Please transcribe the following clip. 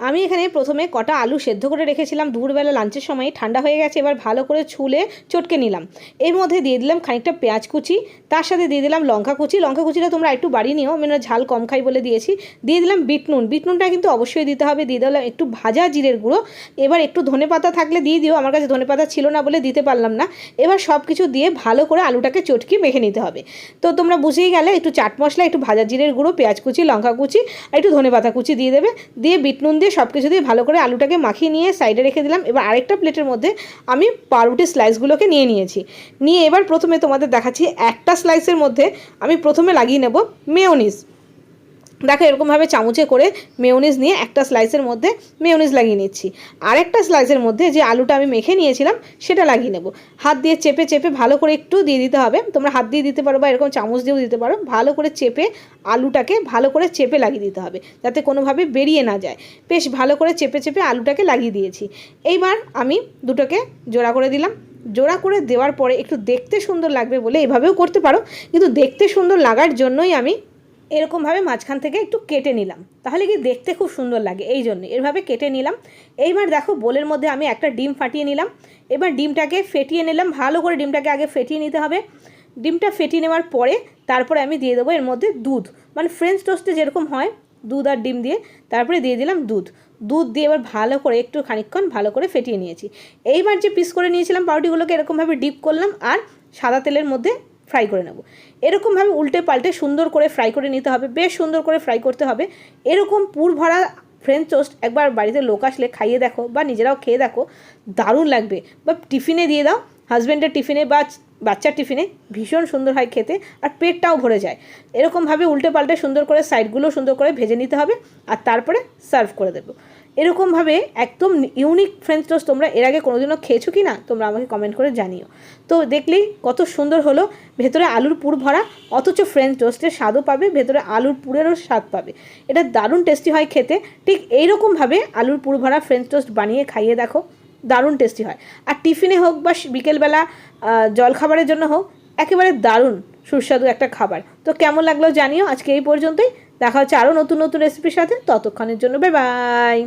আমি এখানে প্রথমে কটা আলু সেদ্ধ করে রেখেছিলাম। দুপুরবেলা লাঞ্চের সময় ঠান্ডা হয়ে গেছে, এবার ভালো করে ছুলে চটকে নিলাম। এর মধ্যে দিয়ে দিলাম খানিকটা পেঁয়াজ কুচি, তার সাথে দিয়ে দিলাম লঙ্কা কুচি। লঙ্কা কুচিটা তোমরা একটু বাড়িয়ে নিও, আমি না ঝাল কম খাই বলে দিয়েছি। দিয়ে দিলাম বিট নুন বিট নুনটা কিন্তু অবশ্যই দিতে হবে, দিয়ে দিলাম একটু ভাজা জিরের গুঁড়ো। এবার একটু ধনে পাতা থাকলে দিয়ে দিও, আমার কাছে ধনে পাতা ছিল না বলে দিতে পারলাম না। এবার সব কিছু দিয়ে ভালো করে আলুটাকে চটকি মেখে নিতে হবে। তো তোমরা বুঝেই গেলে, একটু চাট মশলা, একটু ভাজা জিরের গুঁড়ো, পেঁয়াজ কুচি, লঙ্কা কুচি একটু ধনে পাতা কুচি দিয়ে দেবে। দিয়ে বিট নুন দিয়ে সব কিছু দিয়ে ভালো করে আলুটাকে মাখিয়ে নিয়ে সাইডে রেখে দিলাম। এবার আরেকটা প্লেটের মধ্যে আমি পাউরুটি স্লাইসগুলোকে নিয়ে নিয়েছি। নিয়ে এবার প্রথমে তোমাদের দেখাচ্ছি একটা স্লাইসের মধ্যে আমি প্রথমে লাগিয়ে নেব মেয়োনিজ দেখো এরকমভাবে চামচে করে মেয়োনিজ নিয়ে একটা স্লাইসের মধ্যে মেয়োনিজ লাগিয়ে নিচ্ছি। আরেকটা স্লাইসের মধ্যে যে আলুটা আমি মেখে নিয়েছিলাম, সেটা লাগিয়ে নেব। হাত দিয়ে চেপে চেপে ভালো করে একটু দিয়ে দিতে হবে। তোমরা হাত দিয়ে দিতে পারো বা এরকম চামচ দিয়েও দিতে পারো। ভালো করে চেপে আলুটাকে ভালো করে চেপে লাগিয়ে দিতে হবে, যাতে কোনোভাবে বেরিয়ে না যায়। বেশ ভালো করে চেপে চেপে আলুটাকে লাগিয়ে দিয়েছি। এইবার আমি দুটোকে জোড়া করে দিলাম। জোড়া করে দেওয়ার পরে একটু দেখতে সুন্দর লাগবে বলে এভাবেও করতে পারো। কিন্তু দেখতে সুন্দর লাগার জন্যই আমি এরকমভাবে মাঝখান থেকে একটু কেটে নিলাম। তাহলে কি দেখতে খুব সুন্দর লাগে, এই জন্য। এভাবে কেটে নিলাম। এইবার দেখো, বোলের মধ্যে আমি একটা ডিম ফাটিয়ে নিলাম। এবার ডিমটাকে ফেটিয়ে নিলাম। ভালো করে ডিমটাকে আগে ফেটিয়ে নিতে হবে। ডিমটা ফেটিয়ে নেওয়ার পরে তারপরে আমি দিয়ে দেবো এর মধ্যে দুধ। মানে ফ্রেঞ্চ টোস্টে যেরকম হয়, দুধ আর ডিম দিয়ে, তারপরে দিয়ে দিলাম দুধ। দুধ দিয়ে এবার ভালো করে একটু খানিকক্ষণ ভালো করে ফেটিয়ে নিয়েছি। এইবার যে পিস করে নিয়েছিলাম পাউরুটিগুলোকে এরকমভাবে ডিপ করলাম আর সাদা তেলের মধ্যে ফ্রাই করে নেব। এরকমভাবে উল্টে পাল্টে সুন্দর করে ফ্রাই করে নিতে হবে, বেশ সুন্দর করে ফ্রাই করতে হবে। এরকম পুর ভরা ফ্রেঞ্চ টোস্ট একবার বাড়িতে লোক আসলে খাইয়ে দেখো বা নিজেরাও খেয়ে দেখো, দারুণ লাগবে। বা টিফিনে দিয়ে দাও হাজব্যান্ডের টিফিনে বা বাচ্চার টিফিনে ভীষণ সুন্দর হয় খেতে আর পেটটাও ভরে যায়। এরকমভাবে উল্টে পাল্টে সুন্দর করে সাইডগুলো সুন্দর করে ভেজে নিতে হবে আর তারপরে সার্ভ করে দেবো। এরকমভাবে একদম ইউনিক ফ্রেঞ্চ টোস্ট তোমরা এর আগে কোনোদিনও খেয়েছো কি না, তোমরা আমাকে কমেন্ট করে জানিও। তো দেখলেই কত সুন্দর হলো, ভেতরে আলুর পুর ভরা, অথচ ফ্রেঞ্চ টোস্টের স্বাদও পাবে, ভেতরে আলুর পুরেরও স্বাদ পাবে। এটা দারুণ টেস্টি হয় খেতে। ঠিক এইরকমভাবে আলুর পুর ভরা ফ্রেঞ্চ টোস্ট বানিয়ে খাইয়ে দেখো। দারুণ টেস্টি হয়। আর টিফিনে হোক বা বিকেলবেলা জলখাবারের জন্য হোক, একেবারে দারুণ, সুস্বাদু একটা খাবার। তো কেমন লাগল জানিও, আজকে এই পর্যন্তই। দেখা হচ্ছে আরও নতুন নতুন রেসিপির সাথে। ততক্ষণের জন্য বাই বাই